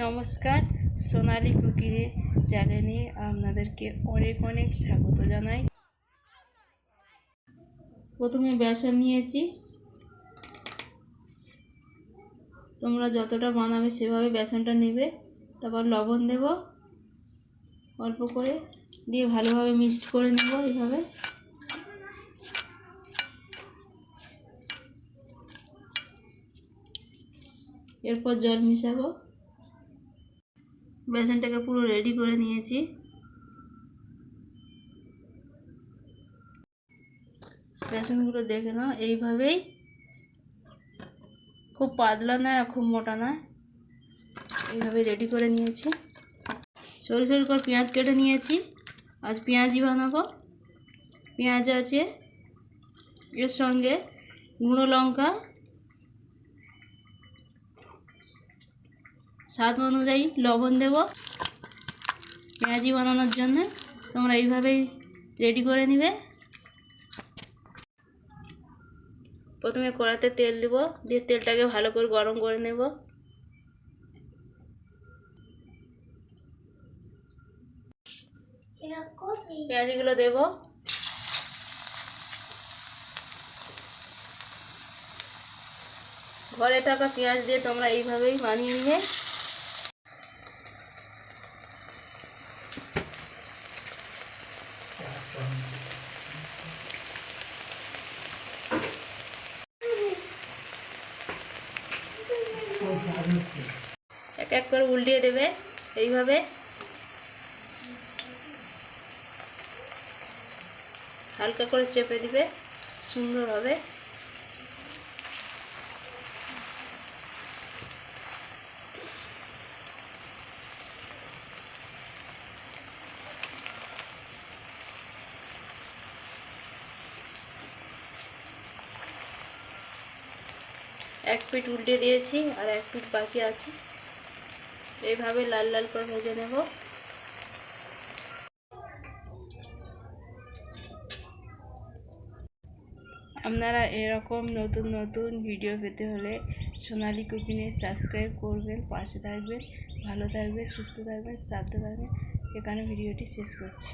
নমস্কার, সোনালি কুকিরে চ্যানেলে আপনাদেরকে অনেক অনেক স্বাগত জানাই। প্রথমে বেসন নিয়েছি। তোমরা যতটা বানাবে সেভাবে বেসনটা নেবে। তারপর লবণ দেব। অল্প করে দিয়ে ভালোভাবে মিক্সড করে নেব এইভাবে। এরপর জল মিশাবো। বেসনটাকে পুরো রেডি করে নিয়েছি। বেসনগুলো দেখে নাও, এইভাবেই। খুব পাতলা না খুব মোটা না এইভাবে রেডি করে নিয়েছি। সরু সরু করে পেঁয়াজ কেটে নিয়েছি। আজ পেঁয়াজি বানাবো। পেঁয়াজ আছে। এর সঙ্গে গুঁড়ো লঙ্কা স্বাদ অনুযায়ী লবণ দেব পেঁয়াজি বানানোর জন্য। তোমরা এইভাবেই রেডি করে নিবে। প্রথমে কড়াতে তেল দেব, দিয়ে তেলটাকে ভালো করে গরম করে নেব। পেঁয়াজিগুলো দেব। ঘরে থাকা পেঁয়াজ দিয়ে তোমরা এইভাবেই বানিয়ে নিবে। এক এক করে উল্টিয়ে দেবে এইভাবে। হালকা করে চেপে দিবে সুন্দরভাবে। এক পিঠ উল্টে দিয়েছি আর এক পিঠ বাকি আছে। এইভাবে লাল লাল করে ভেজে নেব। আপনারা এরকম নতুন নতুন ভিডিও পেতে হলে সোনালি কুকিংয়ে সাবস্ক্রাইব করবেন, পাশে থাকবেন, ভালো থাকবেন, সুস্থ থাকবেন, সাবধানে থাকবেন। এখানে ভিডিওটি শেষ করছি।